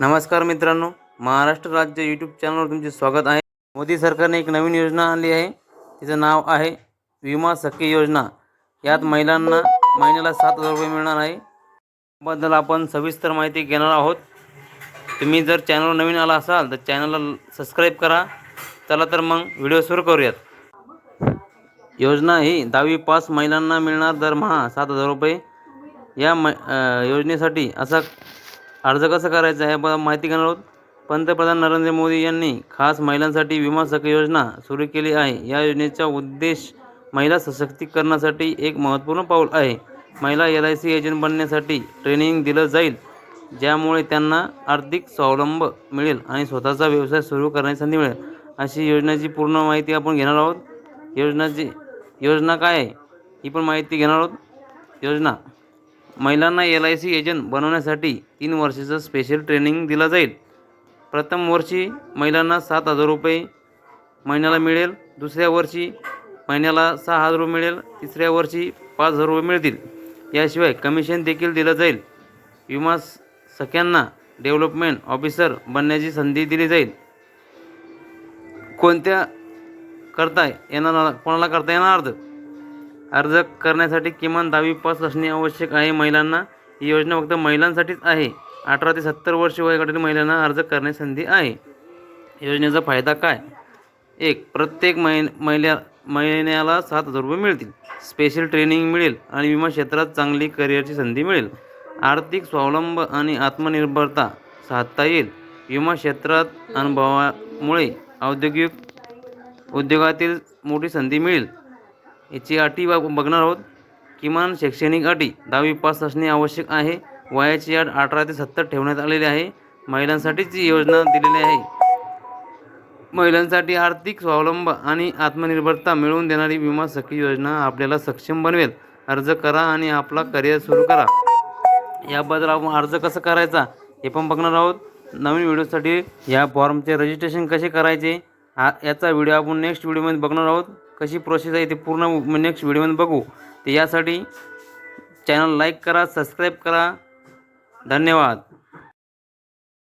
नमस्कार मित्रांनो महाराष्ट्र राज्य यूट्यूब चॅनलवर तुमचे स्वागत आहे. मोदी सरकारने एक नवीन योजना आणली आहे. तिचं नाव आहे विमा सखी योजना. यात महिलांना महिन्याला सात हजार रुपये मिळणार आहे. बद्दल आपण सविस्तर माहिती घेणार आहोत. तुम्ही जर चॅनलवर नवीन आला असाल तर चॅनलला सबस्क्राईब करा. चला तर मग व्हिडिओ सुरू करूयात. योजना ही दहावी पास महिलांना मिळणार दरमहा सात हजार रुपये. या मै योजनेसाठी असा अर्ज कसा करायचा आहे याबद्दल माहिती घेणार आहोत. पंतप्रधान नरेंद्र मोदी यांनी खास महिलांसाठी विमा सखी योजना सुरू केली आहे. या योजनेचा उद्देश महिला सशक्तीकरणासाठी एक महत्त्वपूर्ण पाऊल आहे. महिला एल आय सी एजंट बनण्यासाठी ट्रेनिंग दिलं जाईल ज्यामुळे त्यांना आर्थिक स्वावलंब मिळेल आणि स्वतःचा व्यवसाय सुरू करण्याची संधी मिळेल. अशी योजनेची पूर्ण माहिती आपण घेणार आहोत. योजनाची योजना काय आहे? ही पण माहिती घेणार आहोत. योजना महिलांना एल आय सी एजंट बनवण्यासाठी तीन वर्षाचं स्पेशल ट्रेनिंग दिलं जाईल. प्रथम वर्षी महिलांना सात हजार रुपये महिन्याला मिळेल दुसऱ्या वर्षी महिन्याला सहा हजार रुपये मिळेल तिसऱ्या वर्षी पाच हजार रुपये मिळतील. याशिवाय कमिशन देखील दिलं जाईल. विमा सख्यांना डेव्हलपमेंट ऑफिसर बनण्याची संधी दिली जाईल. कोणत्या करता येणार कोणाला करता येणार? अर्ज करण्यासाठी किमान दहावी पास असणे आवश्यक आहे. महिलांना ही योजना फक्त महिलांसाठीच आहे. अठरा ते सत्तर वर्ष वयोगटातील महिलांना अर्ज करण्याची संधी आहे. योजनेचा फायदा काय? एक प्रत्येक महिन महिला महिन्याला सात हजार रुपये मिळतील. स्पेशल ट्रेनिंग मिळेल आणि विमा क्षेत्रात चांगली करिअरची संधी मिळेल. आर्थिक स्वावलंब आणि आत्मनिर्भरता साधता येईल. विमा क्षेत्रात अनुभवामुळे औद्योगिक उद्योगातील मोठी संधी मिळेल. याची अटी बघणार आहोत. किमान शैक्षणिक अटी दहावी पास असणे आवश्यक आहे. वयाची अट अठरा ते सत्तर ठेवण्यात आलेली आहे. महिलांसाठीच ही योजना दिलेली आहे. महिलांसाठी आर्थिक स्वावलंब आणि आत्मनिर्भरता मिळवून देणारी विमा सखी योजना आपल्याला सक्षम बनवेल. अर्ज करा आणि आपला करिअर सुरू करा. याबद्दल आपण अर्ज कसा करायचा हे पण बघणार आहोत. नवीन व्हिडिओसाठी या फॉर्मचे रजिस्ट्रेशन कसे करायचे? हा याचा व्हिडिओ आपण नेक्स्ट व्हिडिओमध्ये बघणार आहोत. कशी प्रोसेस आहे ते पूर्ण नेक्स्ट व्हिडिओमध्ये बघू. तर यासाठी चॅनल लाईक करा सबस्क्राईब करा. धन्यवाद.